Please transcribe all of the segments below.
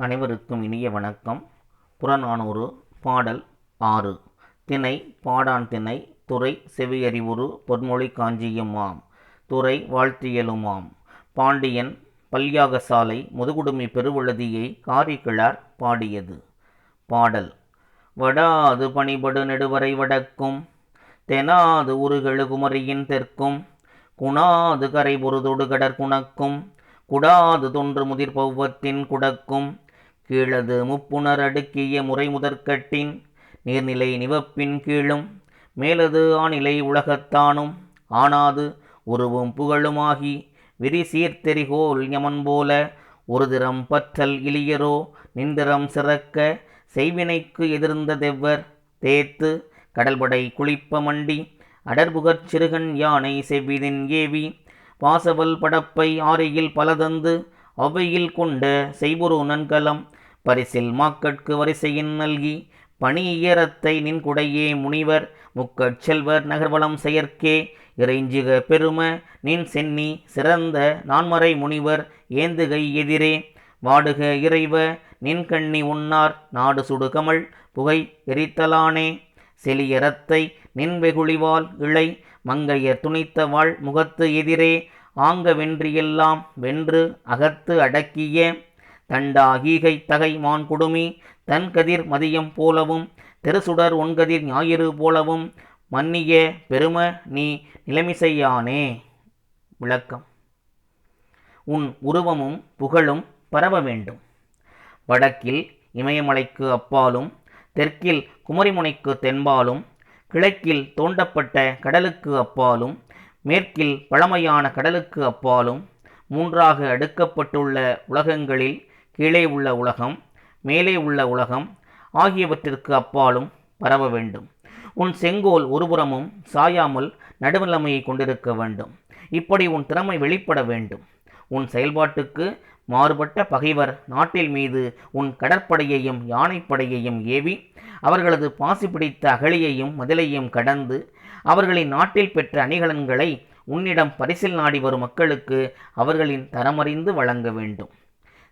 அனைவருக்கும் இனிய வணக்கம். புறநானூறு பாடல் ஆறு. திணை பாடான் திணை. துறை செவியறிவுறு பொன்மொழி காஞ்சியுமாம் துறை வாழ்த்தியலுமாம். பாண்டியன் பல்யாகசாலை முதுகுடுமி பெருவுளதியை காரிக்கிழார் பாடியது. பாடல். வடாது பணிபடு நெடுவரை வடக்கும். தெனாது உருகெழுகுமரியின் தெற்கும். குணாது கரை பொருதொடு கடற்குணக்கும். குடாது தொன்று முதிர் பௌவத்தின் குடக்கும். கீழது முப்புணர் அடுக்கிய முறைமுதற்கட்டின் நீர்நிலை நிவப்பின் கீழும் மேலது ஆநிலை உலகத்தானும் ஆனாது உருவும் புகழுமாகி விரி சீர்த்தெறிகோல் யமன் போல ஒரு திறம் பற்றல் இளியரோ நிந்திரம் சிறக்க செய்வினைக்கு எதிர்ந்த தெவ்வர் தேத்து கடல்படை குளிப்ப மண்டி அடர்புகற் சிறுகன் யானை செவ்விதின் ஏவி வாசவல் படப்பை ஆரையில் பலதந்து அவையில் கொண்ட செய்பொரு நன்கலம் பரிசில் மாக்கட்கு வரிசையின் நல்கி பணியரத்தை நின் குடையே முனிவர் முக்கட் செல்வர் நகர்வலம் செயற்கே இறைஞ்சுக பெரும நின் சென்னி சிறந்த நான்மறை முனிவர் ஏந்துகை எதிரே வாடுக இறைவ நின் கண்ணி உன்னார் நாடு சுடுகமல் புகை எரித்தலானே செலியரத்தை நின் வெகுளிவால் இழை மங்கையர் துணித்த வாழ் முகத்து எதிரே ஆங்க வென்றியெல்லாம் வென்று அகத்து அடக்கிய தண்டாகீகை தகை மான் குடுமி தன் கதிர் மதியம் போலவும் தெருசுடர் ஒன்கதிர் ஞாயிறு போலவும் மன்னிய பெரும நீ நிலைமிசையானே. விளக்கம். உன் உருவமும் புகழும் பரவ வேண்டும். வடக்கில் இமயமலைக்கு அப்பாலும் தெற்கில் குமரிமுனைக்கு தென்பாலும் கிழக்கில் தோண்டப்பட்ட கடலுக்கு அப்பாலும் மேற்கில் பழமையான கடலுக்கு அப்பாலும் மூன்றாக அடுக்கப்பட்டுள்ள உலகங்களில் கீழே உள்ள உலகம் மேலே உள்ள உலகம் ஆகியவற்றிற்கு அப்பாலும் பரவ வேண்டும். உன் செங்கோல் ஒருபுறமும் சாயாமல் நடுநிலைமையை கொண்டிருக்க வேண்டும். இப்படி உன் திறமை வெளிப்பட வேண்டும். உன் செயல்பாட்டுக்கு மாறுபட்ட பகைவர் நாட்டில் மீது உன் கடற்படையையும் யானைப்படையையும் ஏவி அவர்களது பாசி பிடித்த அகழியையும் மதிலையும் கடந்து அவர்களின் நாட்டில் பெற்ற அணிகலன்களை உன்னிடம் பரிசில் நாடி வரும் மக்களுக்கு அவர்களின் தரமறிந்து வழங்க வேண்டும்.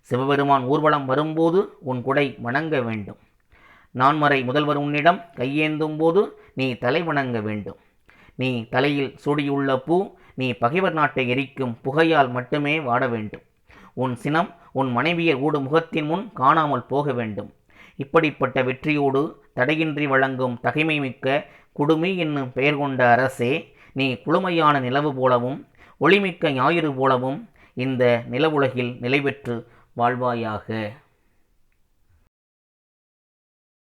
சிவபெருமான் ஊர்வலம் வரும்போது உன் குடை வணங்க வேண்டும். நான்மறை முதல்வர் உன்னிடம் கையேந்தும் போது நீ தலை வணங்க வேண்டும். நீ தலையில் சூடியுள்ள பூ நீ பகைவர் நாட்டை எரிக்கும் புகையால் மட்டுமே வாட வேண்டும். உன் சினம் உன் மனைவியர் ஊடு முகத்தின் முன் காணாமல் போக வேண்டும். இப்படிப்பட்ட வெற்றியோடு தடையின்றி வழங்கும் தகைமை மிக்க குடுமி என்னும் பெயர் கொண்ட அரசே நீ குளுமையான நிலவு போலவும் ஒளிமிக்க ஞாயிறு போலவும் இந்த நிலவுலகில் நிலைபெற்று வாழ்வாயாக.